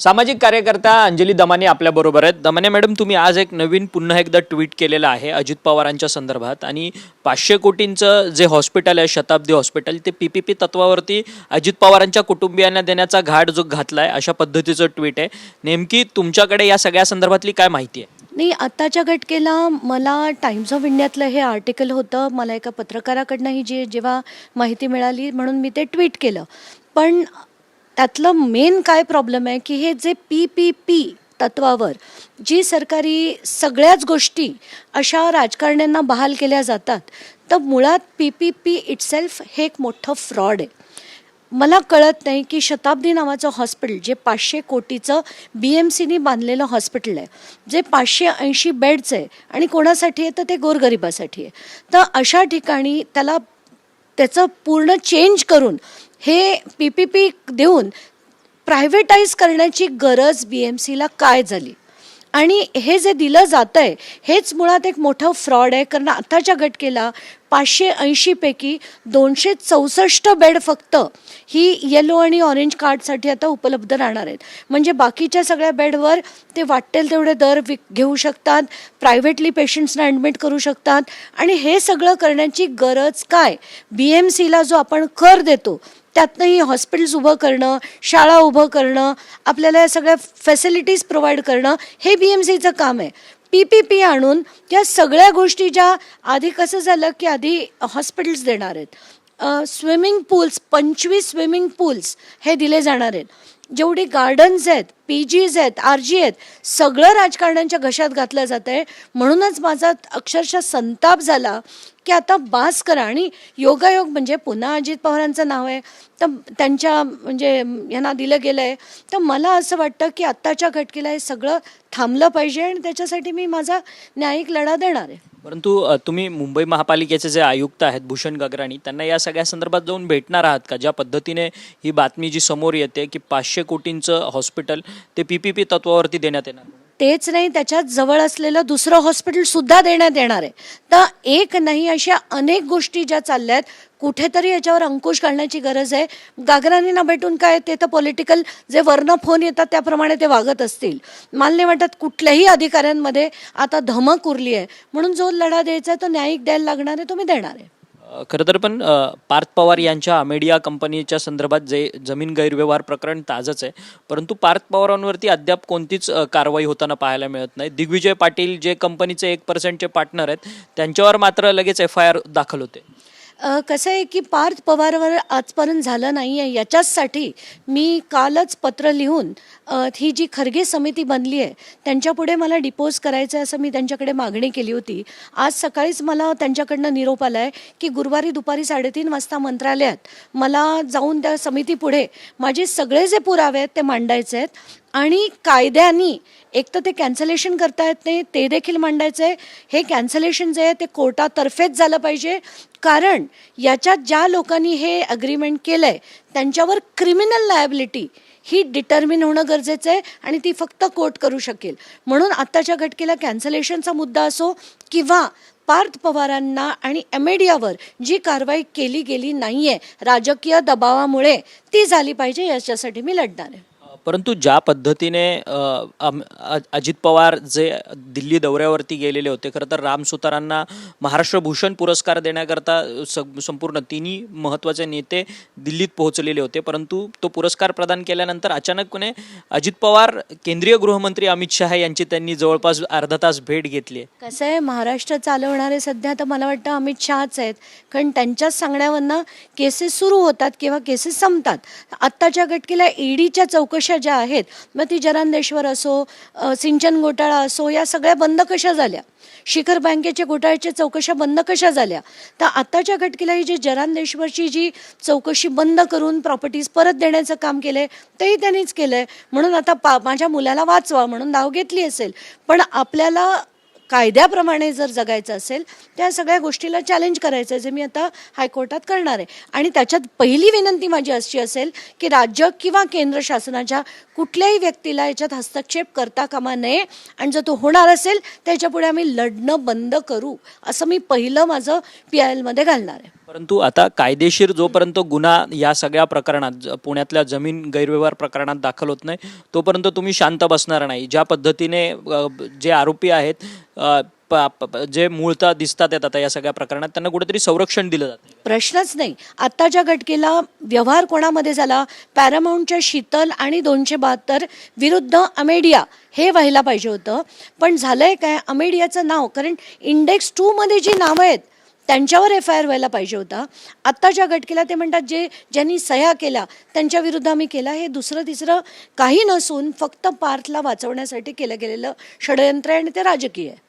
सामाजिक कार्यकर्ता अंजली दमाने आपल्याबरोबर आहेत. दमाने मॅडम तुम्ही आज एक नवीन पुन्हा एकदा ट्विट केलेलं आहे अजित पवारांच्या संदर्भात आणि पाचशे कोटींचं जे हॉस्पिटल आहे शताब्दी हॉस्पिटल ते पी पी पी तत्वावरती अजित पवारांच्या कुटुंबियांना देण्याचा घाट जो घातला आहे अशा पद्धतीचं ट्विट आहे. नेमकी तुमच्याकडे या सगळ्या संदर्भातली काय माहिती आहे? नाही आत्ताच्या घटकेला मला टाइम्स ऑफ इंडियातलं हे आर्टिकल होतं. मला एका पत्रकाराकडनं ही जी जेव्हा माहिती मिळाली म्हणून मी ते ट्विट केलं. पण त्यातलं मेन काय प्रॉब्लेम आहे की हे जे पी पी पी तत्वावर जी सरकारी सगळ्याच गोष्टी अशा राजकारण्यांना बहाल केल्या जातात तर मुळात पी पी पी इटसेल्फ हे एक मोठं फ्रॉड आहे. मला कळत नाही की शताब्दी नावाचं हॉस्पिटल जे पाचशे कोटीचं बी एम सीनी बांधलेलं हॉस्पिटल आहे जे पाचशे ऐंशी बेड्स आहे आणि कोणासाठी आहे तर ते गोरगरिबासाठी आहे. तर अशा ठिकाणी त्याला त्याचं पूर्ण चेंज करून हे पी पी पी देऊन प्रायव्हेटाईज करण्याची गरज बी एम सीला काय झाली? आणि हे जे दिलं जातं आहे हेच मुळात एक मोठं फ्रॉड आहे. कारण आताच्या घटकेला पाचशे ऐंशीपैकी दोनशे चौसष्ट बेड फक्त ही येलो आणि ऑरेंज कार्डसाठी आता उपलब्ध राहणार आहेत. म्हणजे बाकीच्या सगळ्या बेडवर ते वाटेल तेवढे दर विक घेऊ शकतात प्रायव्हेटली पेशंट्सना ॲडमिट करू शकतात. आणि हे सगळं करण्याची गरज काय? बी एम सीला जो आपण कर देतो त्यातनंही हॉस्पिटल्स उभं करणं शाळा उभं करणं आपल्याला या सगळ्या फॅसिलिटीज प्रोव्हाइड करणं हे बी एम सीचं काम आहे. पी पी पी आणून या सगळ्या गोष्टी ज्या आधी कसं झालं की आधी हॉस्पिटल्स देणार आहेत. स्विमिंग पूल्स पंचवीस स्विमिंग पूल्स हे दिले जाणार आहेत. जेवढी गार्डन्स आहेत पी जीज आहेत आर जी आहेत सगळं राजकारण्यांच्या घशात घातलं जात आहे म्हणूनच माझा अक्षरशः संताप झाला की आता बास करा आणि योगायोग म्हणजे पुन्हा अजित पवारांचं नाव आहे. तर त्यांच्या म्हणजे यांना दिलं गेलं आहे तर मला असं वाटतं की आत्ताच्या घटकेला हे सगळं थांबलं पाहिजे आणि त्याच्यासाठी मी माझा न्यायिक लढा देणार आहे. परंतु अ, तुम्ही मुंबई महापालिकेचे जे आयुक्त आहेत भूषण गगराणी त्यांना या सगळ्या संदर्भात जाऊन भेटणार आहात का? ज्या पद्धतीने ही बातमी जी समोर येते की पाचशे कोटींचं हॉस्पिटल ते पी पी पी तत्वावरती देण्यात येणार. तेच नाही त्याच्यात जवळ असलेलं दुसरं हॉस्पिटलसुद्धा देण्यात येणार आहे. तर एक नाही अशा अनेक गोष्टी ज्या चालल्या आहेत कुठेतरी याच्यावर अंकुश घालण्याची गरज आहे. गागरानींना भेटून काय ते तर पॉलिटिकल जे वर्ण फोन येतात त्याप्रमाणे ते वागत असतील. मला नाही वाटत कुठल्याही अधिकाऱ्यांमध्ये आता धमक उरली आहे. म्हणून जो लढा द्यायचा आहे तो न्यायिक द्यायला लागणार आहे तो मी देणार आहे. खरं तर पण पार्थ पवार यांच्या अमेडिया कंपनीच्या संदर्भात जे जमीन गैरव्यवहार प्रकरण ताजंच आहे. परंतु पार्थ पवारांवरती अद्याप कोणतीच कारवाई होताना पाहायला मिळत नाही. दिग्विजय पाटील जे कंपनीचे एक पर्सेंटचे पार्टनर आहेत त्यांच्यावर मात्र लगेच एफ आय आर दाखल होते. कसं आहे की पार्थ पवारवर आजपर्यंत झालं नाही आहे. याच्याचसाठी मी कालच पत्र लिहून ही जी खरगे समिती बनली आहे त्यांच्यापुढे मला डिपोज करायचं आहे असं मी त्यांच्याकडे मागणी केली होती. आज सकाळीच मला त्यांच्याकडनं निरोप आला आहे की गुरुवारी दुपारी साडेतीन वाजता मंत्रालयात मला जाऊन त्या समितीपुढे माझे सगळे जे पुरावे आहेत ते मांडायचे आहेत. आणि कायद्यानी एक तर ते कॅन्सलेशन करता येत नाही ते देखील मांडायचं आहे हे कॅन्सलेशन जे आहे ते कोर्टातर्फेच झालं पाहिजे. कारण याच्यात ज्या लोकांनी हे अग्रीमेंट केलं आहे त्यांच्यावर क्रिमिनल लायबिलिटी ही डिटर्मिन होणं गरजेचं आहे आणि ती फक्त कोर्ट करू शकेल. म्हणून आत्ताच्या घटकेला कॅन्सलेशनचा मुद्दा असो किंवा पार्थ पवारांना आणि एमेडियावर जी कारवाई केली गेली नाही आहे राजकीय दबावामुळे ती झाली पाहिजे याच्यासाठी मी लढणार आहे. परंतु ज्या पद्धतीने अजित पवार जे दिल्ली दौऱ्यावरती गेलेले होते खरं तर राम सुतारांना महाराष्ट्र भूषण पुरस्कार देण्याकरता स- संपूर्ण तिन्ही महत्त्वाचे नेते दिल्लीत पोहोचलेले होते. परंतु तो पुरस्कार प्रदान केल्यानंतर अचानकपणे अजित पवार केंद्रीय गृहमंत्री अमित शहा यांची त्यांनी जवळपास अर्धा तास भेट घेतली. आहे कसं आहे महाराष्ट्र चालवणारे सध्या तर मला वाटतं अमित शहाच आहेत. कारण त्यांच्याच सांगण्यावरनं केसेस सुरू होतात किंवा केसेस संपतात. आत्ताच्या घटकेला ईडीच्या चौकशा ज्या आहेत मग ती जरांदेश्वर असो सिंचन घोटाळा असो या सगळ्या बंद कशा झाल्या? शिखर बँकेच्या घोटाळ्याच्या चौकशा बंद कशा झाल्या? तर आत्ताच्या घटकेला ही जी जरांदेश्वरची जी चौकशी बंद करून प्रॉपर्टीज परत देण्याचं काम केलंय तेही त्यांनीच केलंय. म्हणून आता पा माझ्या मुलाला वाचवा म्हणून धाव घेतली असेल. पण आपल्याला कायद्याप्रमाणे जर जगायचं असेल त्या सगळ्या गोष्टीला चॅलेंज करायचं आहे जे मी आता हायकोर्टात करणार आहे. आणि त्याच्यात पहिली विनंती माझी अशी असेल की राज्य किंवा केंद्र शासनाच्या कुठल्याही व्यक्तीला याच्यात हस्तक्षेप करता कामा नये. आणि जर तो होणार असेल त्याच्यापुढे आम्ही लढणं बंद करू असं मी पहिलं माझं पी आय एलमध्ये घालणार आहे. परंतु आता कायदेशीर जोपर्यंत गुन्हा या सगळ्या प्रकरणात ज- पुण्यातल्या जमीन गैरव्यवहार प्रकरणात दाखल होत नाही तोपर्यंत तुम्ही शांत बसणार नाही. ज्या पद्धतीने अ, ब- जे आरोपी आहेत अ, प- प- प- जे मूळतः दिसतात आहेत आता या सगळ्या प्रकरणात त्यांना कुठेतरी संरक्षण दिलं जातं. प्रश्नच नाही. आत्ताच्या घटकेला व्यवहार कोणामध्ये झाला पॅरामाऊंटच्या शीतल आणि दोनशे बहात्तर विरुद्ध अमेडिया हे व्हायला पाहिजे होतं. पण झालंय काय? अमेडियाचं नाव कारण इंडेक्स टूमध्ये जी नावं आहेत त्यांच्यावर एफ आय आर व्हायला पाहिजे होता. आत्ताच्या घटकेला ते म्हणतात जे ज्यांनी सह्या केला त्यांच्या विरुद्ध आम्ही केला हे दुसरं तिसरं काही नसून फक्त पार्थला वाचवण्यासाठी केलं गेलेलं षडयंत्र आहे आणि ते राजकीय आहे.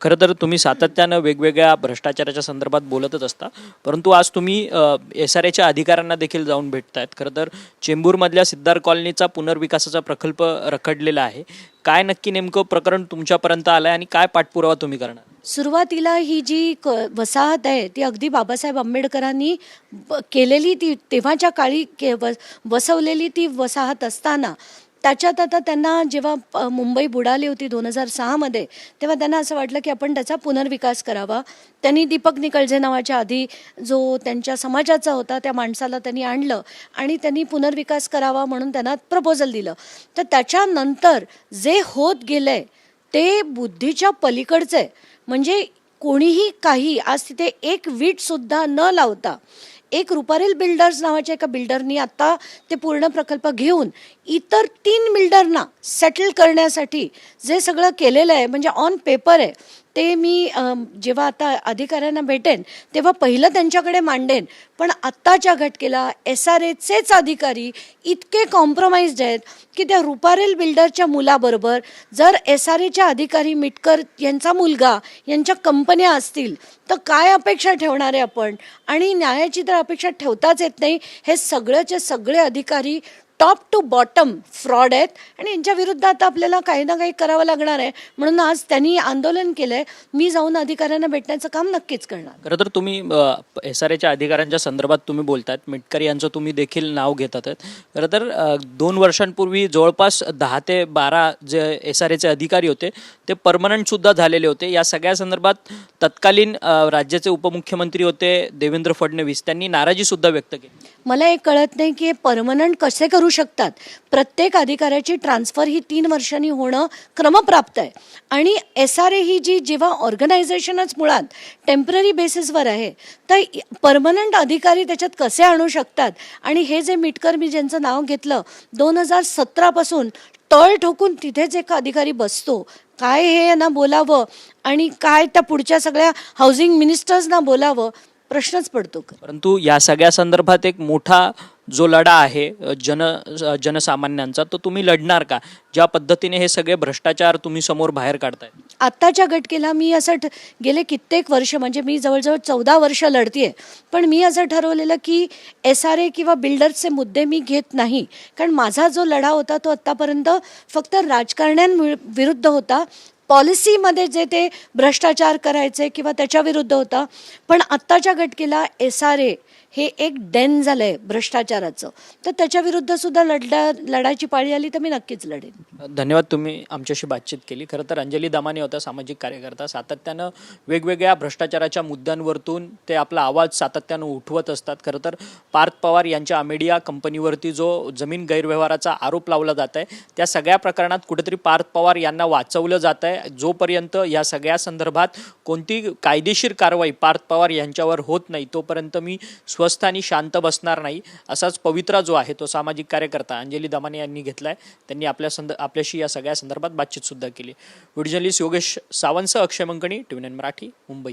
खरं तर तुम्ही सातत्यानं वेगवेगळ्या भ्रष्टाचाराच्या संदर्भात बोलतच असता. परंतु आज तुम्ही एस आर एच्या अधिकाऱ्यांना देखील जाऊन भेटतायत. खरं तर चेंबूरमधल्या सिद्धार्थ कॉलनीचा पुनर्विकासाचा प्रकल्प रखडलेला आहे. काय नक्की नेमकं प्रकरण तुमच्यापर्यंत आलं आहे आणि काय पाठपुरावा तुम्ही करणार? सुरुवातीला ही जी क वसाहत आहे ती अगदी बाबासाहेब आंबेडकरांनी केलेली ती तेव्हाच्या काळी के व वसवलेली ती वसाहत असताना त्याच्यात आता त्यांना जेव्हा मुंबई बुडाली होती दोन हजार सहामध्ये तेव्हा त्यांना असं वाटलं की आपण त्याचा पुनर्विकास करावा. त्यांनी दीपक निकळजे नावाच्या आधी जो त्यांच्या समाजाचा होता त्या माणसाला त्यांनी आणलं आणि त्यांनी पुनर्विकास करावा म्हणून त्यांना प्रपोजल दिलं. तर त्याच्यानंतर जे होत गेलंय ते बुद्धीच्या पलीकडचं. आहे म्हणजे कोणीही काही आज तिथे एक वीट सुद्धा न लावता एक रुपारेल बिल्डर्स नावाच्या एका बिल्डरनी आता ते पूर्ण प्रकल्प घेऊन इतर तीन बिल्डरना सेटल करण्यासाठी जे सगळं केलेलं आहे म्हणजे ऑन पेपर आहे ते मी जेव्हा आता अधिकाऱ्यांना भेटेन तेव्हा पहिलं त्यांच्याकडे मांडेन. पण आत्ताच्या घटकेला एस आर एचेच अधिकारी इतके कॉम्प्रोमाइज्ड आहेत की त्या रुपारेल बिल्डरच्या मुलाबरोबर जर एस आर एच्या अधिकारी मिटकर यांचा मुलगा यांच्या कंपन्या असतील तर काय अपेक्षा ठेवणार आहे आपण? आणि न्यायाची तर अपेक्षा ठेवताच येत नाही. हे सगळ्याचे सगळे अधिकारी टॉप टू बॉटम फ्रॉड आहेत आणि यांच्या विरुद्ध आता आपल्याला काही ना काही करावं लागणार आहे. म्हणून आज त्यांनी आंदोलन केलंय. मी जाऊन अधिकाऱ्यांना भेटण्याचं काम नक्कीच करणार. खरं तर तुम्ही एस आर एच्या अधिकाऱ्यांच्या संदर्भात तुम्ही बोलतात मिटकर यांचं तुम्ही देखील नाव घेतात. खरं तर दोन वर्षांपूर्वी जवळपास दहा ते बारा जे एस आर एचे अधिकारी होते ते परमनंट सुद्धा झालेले होते. या सगळ्या संदर्भात तत्कालीन राज्याचे उपमुख्यमंत्री होते देवेंद्र फडणवीस. त्यांनी नाराजी सुद्धा व्यक्त केली. मला एक कळत नाही की हे परमनंट कसे करू शकतात. प्रत्येक अधिकाऱ्याची ट्रान्सफर ही तीन वर्षांनी होणं क्रमप्राप्त आहे. आणि एस आर ए ही जी जेव्हा ऑर्गनायझेशनच मुळात टेंपररी बेसिसवर आहे तर परमनंट अधिकारी त्याच्यात कसे आणू शकतात? आणि हे जे मिटकर मी ज्यांचं नाव घेतलं दोन हजार सतरापासून तळ ठोकून तिथेच एक अधिकारी बसतो. काय हे यांना बोलावं? आणि काय त्या पुढच्या सगळ्या हाऊसिंग मिनिस्टर्सना बोलावं? प्रश्नच पडतो परंतु या सगळ्या संदर्भात एक मोठा जो लढा आहे जन जनसामान्यांचा तो तुम्ही लढणार का? ज्या पद्धतीने हे सगळे भ्रष्टाचार तुम्ही समोर बाहेर काढताय. आत्ताच्या घटकेला मी असं ठ- गेले कित्येक वर्ष म्हणजे मी जवळजवळ चौदा वर्ष लढतीये. पण मी असं ठरवलेलं की एस आर ए किंवा बिल्डर्सचे मुद्दे मी घेत नाही. कारण माझा जो लढा होता तो आत्तापर्यंत फक्त राजकारण्यांविरुद्ध होता. पॉलिसीमध्ये जे ते भ्रष्टाचार करायचे किंवा त्याच्या विरुद्ध होता पण आत्ताच्या घटकेला एस आर ए हे एक डेन झालंय भ्रष्टाचाराचं. तर त्याच्याविरुद्ध सुद्धा लढा लढायची पाळी आली तर मी नक्कीच लढेन. धन्यवाद तुम्ही आमच्याशी बातचीत केली. खरं तर अंजली दामाने होता सामाजिक कार्यकर्ता. सातत्यानं वेगवेगळ्या भ्रष्टाचाराच्या मुद्द्यांवरतून ते आपला आवाज सातत्यानं उठवत असतात. खरं तर पार्थ पवार यांच्या अमेडिया कंपनीवरती जो जमीन गैरव्यवहाराचा आरोप लावला जात आहे त्या सगळ्या प्रकरणात कुठेतरी पार्थ पवार यांना वाचवलं जात आहे जोपर्यंत या सगळ्या संदर्भात कोणती कायदेशीर कारवाई पार्थ पवार यांच्यावर होत नाही तोपर्यंत मी स्वस्थ आणि शांत बसणार नाही असाच पवित्रा जो आहे तो सामाजिक कार्यकर्ता अंजली दमाने यांनी घेतलाय. त्यांनी आपल्या संद आपल्याशी या सगळ्या संदर्भात बातचीत सुद्धा केली. व्हिडिओ जर्नलिस्ट योगेश सावंतसह अक्षय मंकणी टी मराठी मुंबई.